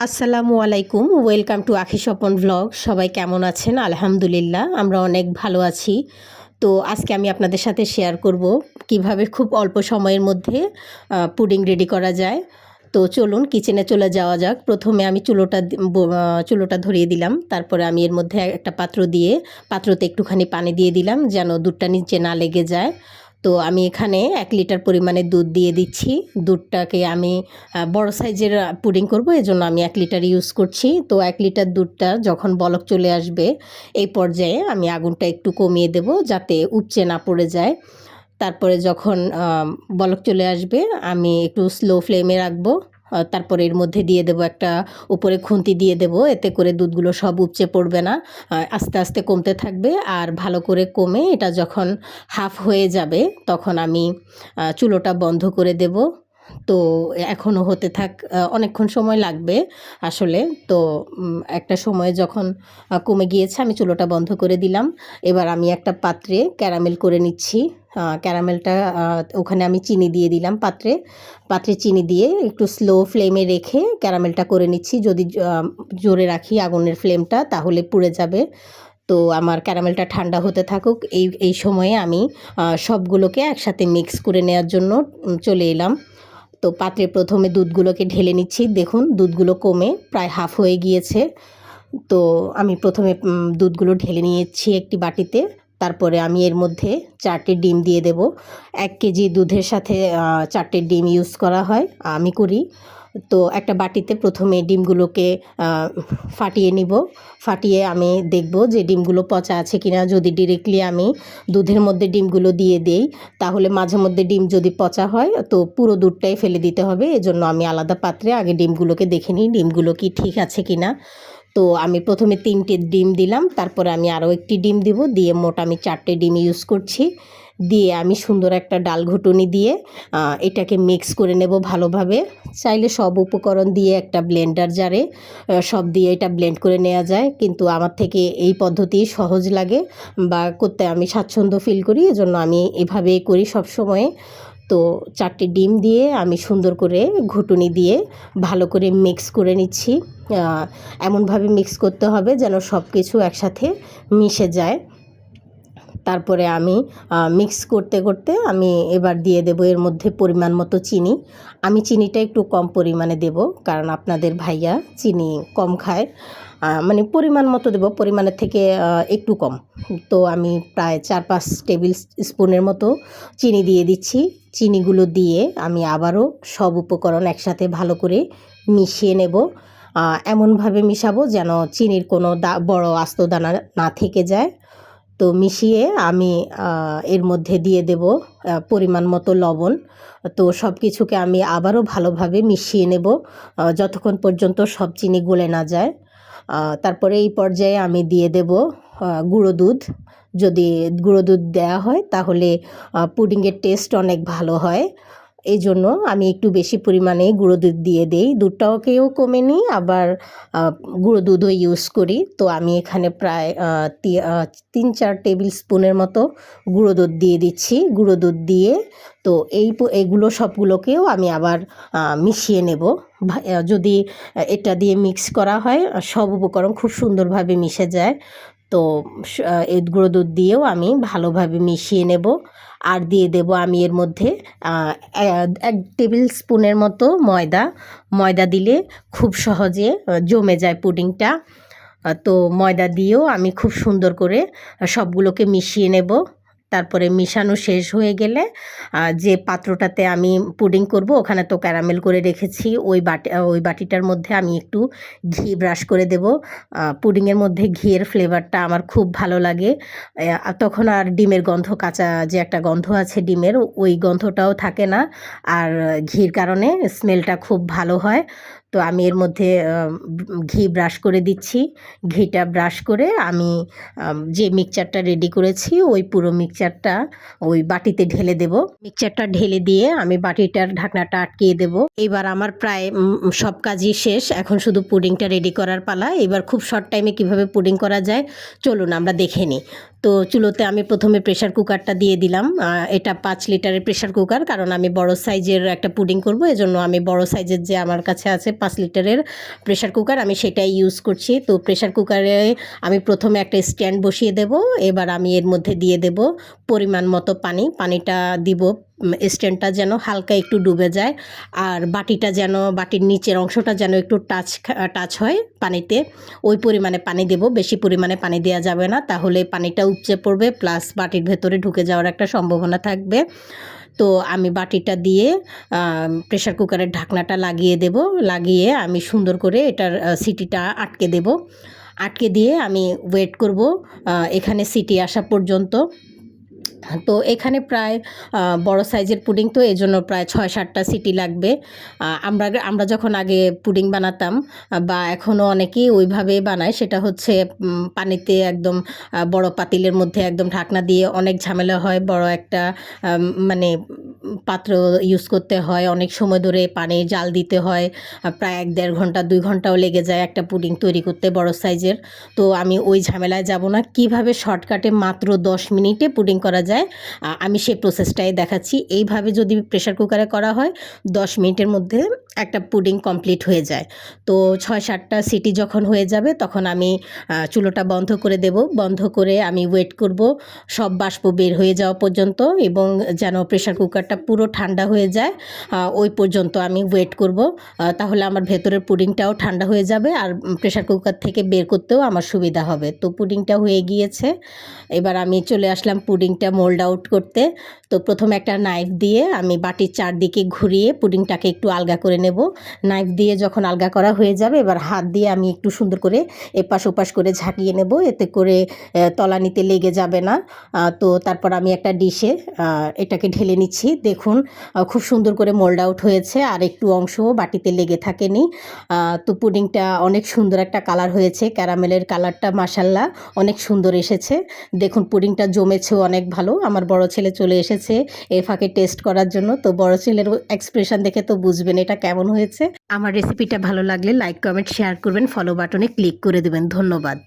আসসালামু আলাইকুম, welcome to আখি স্বপন ব্লগ। সবাই কেমন আছেন? আলহামদুলিল্লাহ, আমরা অনেক ভালো আছি। তো আজকে আমি আপনাদের সাথে শেয়ার করব কীভাবে খুব অল্প সময়ের মধ্যে পুডিং রেডি করা যায়। তো চলুন কিচেনে চলে যাওয়া যাক। প্রথমে আমি চুলোটা চুলোটা ধরিয়ে দিলাম। তারপরে আমি এর মধ্যে একটা পাত্র দিয়ে, পাত্রতে একটুখানি পানি দিয়ে দিলাম, যেন দুধটা নিচে না লেগে যায়। তো আমি এখানে এক লিটার পরিমাণে দুধ দিয়ে দিচ্ছি। দুধটাকে আমি বড় সাইজের পুডিং করব, এজন্য আমি এক লিটার ইউজ করছি। তো এক লিটার দুধটা যখন বলক চলে আসবে, এই পর্যায়ে আমি আগুনটা একটু কমিয়ে দেব যাতে উপচে না পড়ে যায়। তারপরে যখন বলক চলে আসবে, আমি একটু স্লো ফ্লেমে রাখব। তারপরে এর মধ্যে দিয়ে দেবো একটা উপরে খুন্তি দিয়ে দেবো, এতে করে দুধগুলো সব উপচে পড়বে না। আস্তে আস্তে কমতে থাকবে আর ভালো করে কমে এটা যখন হাফ হয়ে যাবে তখন আমি চুলোটা বন্ধ করে দেব। তো এখনও হতে থাক অনেকক্ষণ সময় লাগবে আসলে। তো একটা সময় যখন কমে গিয়েছে আমি চুলোটা বন্ধ করে দিলাম। এবার আমি একটা পাত্রে ক্যারামেল করে নিচ্ছি। ক্যারামেলটা ওখানে আমি চিনি দিয়ে দিলাম পাত্রে। পাত্রে চিনি দিয়ে একটু স্লো ফ্লেমে রেখে ক্যারামেলটা করে নিচ্ছি। যদি জোরে রাখি আগুনের ফ্লেমটা তাহলে পুড়ে যাবে। তো আমার ক্যারামেলটা ঠান্ডা হতে থাকুক। এই এই সময়ে আমি সবগুলোকে একসাথে মিক্স করে নেওয়ার জন্য চলে এলাম। তো পাত্রে প্রথমে দুধগুলোকে ঢেলে নিচ্ছি। দেখুন, দুধগুলো কমে প্রায় হাফ হয়ে গিয়েছে। তো আমি প্রথমে দুধগুলো ঢেলে নিয়েছি একটি বাটিতে। তারপরে আমি এর মধ্যে চারটে ডিম দিয়ে দেব। এক কেজি দুধের সাথে চারটে ডিম ইউজ করা হয়, আমি করি। তো একটা বাটিতে প্রথমে ডিমগুলোকে ফাটিয়ে নিব। ফাটিয়ে আমি দেখব যে ডিমগুলো পচা আছে কিনা। যদি ডিরেক্টলি আমি দুধের মধ্যে ডিমগুলো দিয়ে দেই, তাহলে মাঝে মধ্যে ডিম যদি পচা হয়, তো পুরো দুধটাই ফেলে দিতে হবে। এজন্য আমি আলাদা পাত্রে আগে ডিমগুলোকে দেখে নিই, ডিমগুলো কি ঠিক আছে কিনা। তো আমি প্রথমে তিনটে ডিম দিলাম, তারপরে আমি আরও একটি ডিম দিব, দিয়ে মোট আমি চারটে ডিম ইউজ করছি। দিয়ে আমি সুন্দর একটা ডাল ঘুটুনি দিয়ে এটাকে মিক্স করে নেব ভালোভাবে। চাইলে সব উপকরণ দিয়ে একটা ব্লেন্ডার জারে সব দিয়ে এটা ব্লেন্ড করে নেওয়া যায়। কিন্তু আমার থেকে এই পদ্ধতি সহজ লাগে, বা করতে আমি স্বাচ্ছন্দ্য ফিল করি। এজন্য আমি এভাবেই করি সব সময়ে তো চারটি ডিম দিয়ে আমি সুন্দর করে ঘুটুনি দিয়ে ভালো করে মিক্স করে নিচ্ছি। এমনভাবে মিক্স করতে হবে যেন সব কিছু একসাথে মিশে যায়। তারপরে আমি মিক্স করতে করতে আমি এবার দিয়ে দেবো এর মধ্যে পরিমাণ মতো চিনি। আমি চিনিটা একটু কম পরিমাণে দেব, কারণ আপনাদের ভাইয়া চিনি কম খায়। মানে পরিমাণ মতো দেব, পরিমাণের থেকে একটু কম। তো আমি প্রায় চার পাঁচ টেবিল স্পুনের মতো চিনি দিয়ে দিচ্ছি। চিনিগুলো দিয়ে আমি আবারও সব উপকরণ একসাথে ভালো করে মিশিয়ে নেব। এমনভাবে মিশাবো যেন চিনির কোনো দা, বড় আস্ত দানা না থেকে যায়। তো মিশিয়ে আমি এর মধ্যে দিয়ে দেব পরিমাণ মতো লবণ। তো সব কিছুকে আমি আবারও ভালোভাবে মিশিয়ে নেব যতক্ষণ পর্যন্ত সব চিনি গলে না যায়। তারপরে এই পর্যায়ে আমি দিয়ে দেব গুঁড়ো দুধ। যদি গুঁড়ো দুধ দেওয়া হয়, তাহলে পুডিংয়ের টেস্ট অনেক ভালো হয়। এই জন্য আমি একটু বেশি পরিমাণে গুঁড়ো দুধ দিয়ে দেই। দুধটাকেও কমে নিই, আবার গুঁড়ো দুধও ইউজ করি। তো আমি এখানে প্রায় তিন চার টেবিল স্পুনের মতো গুঁড়ো দুধ দিয়ে দিচ্ছি। গুঁড়ো দুধ দিয়ে তো এই এগুলো সবগুলোকেও আমি আবার মিশিয়ে নেব। যদি এটা দিয়ে মিক্স করা হয়, সব উপকরণ খুব সুন্দরভাবে মিশে যায়। তো গুঁড়ো দুধ দিয়েও আমি ভালোভাবে মিশিয়ে নেব। আর দিয়ে দেব আমি এর মধ্যে এক টেবিল স্পুনের মতো ময়দা। ময়দা দিলে খুব সহজে জমে যায় পুডিংটা। তো ময়দা দিয়েও আমি খুব সুন্দর করে সবগুলোকে মিশিয়ে নেব। তারপরে মিশানো শেষ হয়ে গেলে যে পাত্রটাতে আমি পুডিং করব, ওখানে তো ক্যারামেল করে রেখেছি, ওই বাটি ওই বাটিটার মধ্যে আমি একটু ঘি ব্রাশ করে দেব। পুডিংয়ের মধ্যে ঘিয়ের ফ্লেভারটা আমার খুব ভালো লাগে। তখন আর ডিমের গন্ধ, কাঁচা যে একটা গন্ধ আছে ডিমের, ওই গন্ধটাও থাকে না। আর ঘির কারণে স্মেলটা খুব ভালো হয়। তো আমি এর মধ্যে ঘি ব্রাশ করে দিচ্ছি। ঘিটা ব্রাশ করে আমি যে মিক্সচারটা রেডি করেছি, ওই পুরো মিক্সচারটা ওই বাটিতে ঢেলে দেব। মিক্সচারটা ঢেলে দিয়ে আমি বাটিটার ঢাকনাটা আটকিয়ে দেব। এবার আমার প্রায় সব কাজই শেষ। এখন শুধু পুডিংটা রেডি করার পালা। এবার খুব শর্ট টাইমে কীভাবে পুডিং করা যায়, চলুন আমরা দেখে নিই। তো চুলোতে আমি প্রথমে প্রেশার কুকারটা দিয়ে দিলাম। এটা পাঁচ লিটারের প্রেশার কুকার কারণ আমি বড় সাইজের একটা পুডিং করব, এজন্য আমি বড় সাইজের যে আমার কাছে আছে পাঁচ লিটারের প্রেশার কুকার আমি সেটাই ইউজ করছি। তো প্রেশার কুকারে আমি প্রথমে একটা স্ট্যান্ড বসিয়ে দেব, এবার আমি এর মধ্যে দিয়ে দেব পরিমাণ মতো পানি। পানিটা দিব স্ট্যান্ডটা যেন হালকা একটু ডুবে যায় আর বাটিটা যেন, বাটির নিচের অংশটা যেন একটু টাচ টাচ হয় পানিতে, ওই পরিমাণে পানি দেব, বেশি পরিমাণে পানি দেওয়া যাবে না, তাহলে পানিটা উপচে পড়বে, প্লাস বাটির ভেতরে ঢুকে যাওয়ার একটা সম্ভাবনা থাকবে। তো আমি বাটিটা দিয়ে প্রেশার কুকারের ঢাকনাটা লাগিয়ে দেব, লাগিয়ে আমি সুন্দর করে এটার সিটিটা আটকে দেব। আটকে দিয়ে আমি ওয়েট করব এখানে সিটি আসা পর্যন্ত। তো এখানে প্রায় বড় সাইজের পুডিং তো এই জন্য প্রায় ছয় সাতটা সিটি লাগবে। আমরা আমরা যখন আগে পুডিং বানাতাম বা এখনও অনেকেই ওইভাবে বানায়, সেটা হচ্ছে পানিতে একদম বড় পাতিলের মধ্যে একদম ঢাকনা দিয়ে অনেক ঝামেলা হয়, বড় একটা মানে পাত্র ইউজ করতে হয়, অনেক সময় ধরে পানি জাল দিতে হয় প্রায় এক দেড় ঘণ্টা, দুই ঘন্টাও লেগে যায় একটা পুডিং তৈরি করতে বড় সাইজের। তো আমি ওই ঝামেলায় যাব না। কীভাবে শর্টকাটে মাত্র দশ মিনিটে পুডিং করা যায়। আমি সেই প্রসেসটাই দেখাচ্ছি। এইভাবে যদি প্রেশার কুকারে করা হয়, দশ মিনিটের মধ্যে একটা পুডিং কমপ্লিট হয়ে যায়। তো ছয় সাতটা সিটি যখন হয়ে যাবে তখন আমি চুলোটা বন্ধ করে দেব। বন্ধ করে আমি ওয়েট করব। সব বাষ্প বের হয়ে যাওয়া পর্যন্ত এবং যেন প্রেশার কুকারটা পুরো ঠান্ডা হয়ে যায় ওই পর্যন্ত আমি ওয়েট করব। তাহলে আমার ভেতরের পুডিংটাও ঠান্ডা হয়ে যাবে আর প্রেশার কুকার থেকে বের করতেও আমার সুবিধা হবে। তো পুডিংটা হয়ে গিয়েছে। এবার আমি চলে আসলাম পুডিংটা মোল্ড আউট করতে। তো প্রথমে একটা নাইফ দিয়ে আমি বাটির চারদিকে ঘুরিয়ে পুডিংটাকে একটু আলগা করে নেব। নাইফ দিয়ে যখন আলগা করা হয়ে যাবে, এবার হাত দিয়ে আমি একটু সুন্দর করে এপাশ ওপাশ করে ঝাঁকিয়ে নেব। এতে করে তলানিতে লেগে যাবে না। তো তারপর আমি একটা ডিশে এটাকে ঢেলে নিচ্ছি। দেখুন খুব সুন্দর করে মোল্ড আউট হয়েছে। আর একটু অংশও বাটিতে লেগে থাকেনি। তো পুডিংটা অনেক সুন্দর একটা কালার হয়েছে। ক্যারামেলের কালারটা মাসাল্লাহ অনেক সুন্দর এসেছে। দেখুন, পুডিংটা জমেছেও অনেক ভালো। আমার বড় ছেলে চলে এসেছে এ ফাঁকে টেস্ট করার জন্য। তো বড় ছেলের এক্সপ্রেশন দেখে তো বুঝবেন এটা কেমন হয়েছে? আমার রেসিপিটা ভালো লাগলে লাইক কমেন্ট শেয়ার করবেন ফলো বাটনে ক্লিক করে দেবেন। ধন্যবাদ।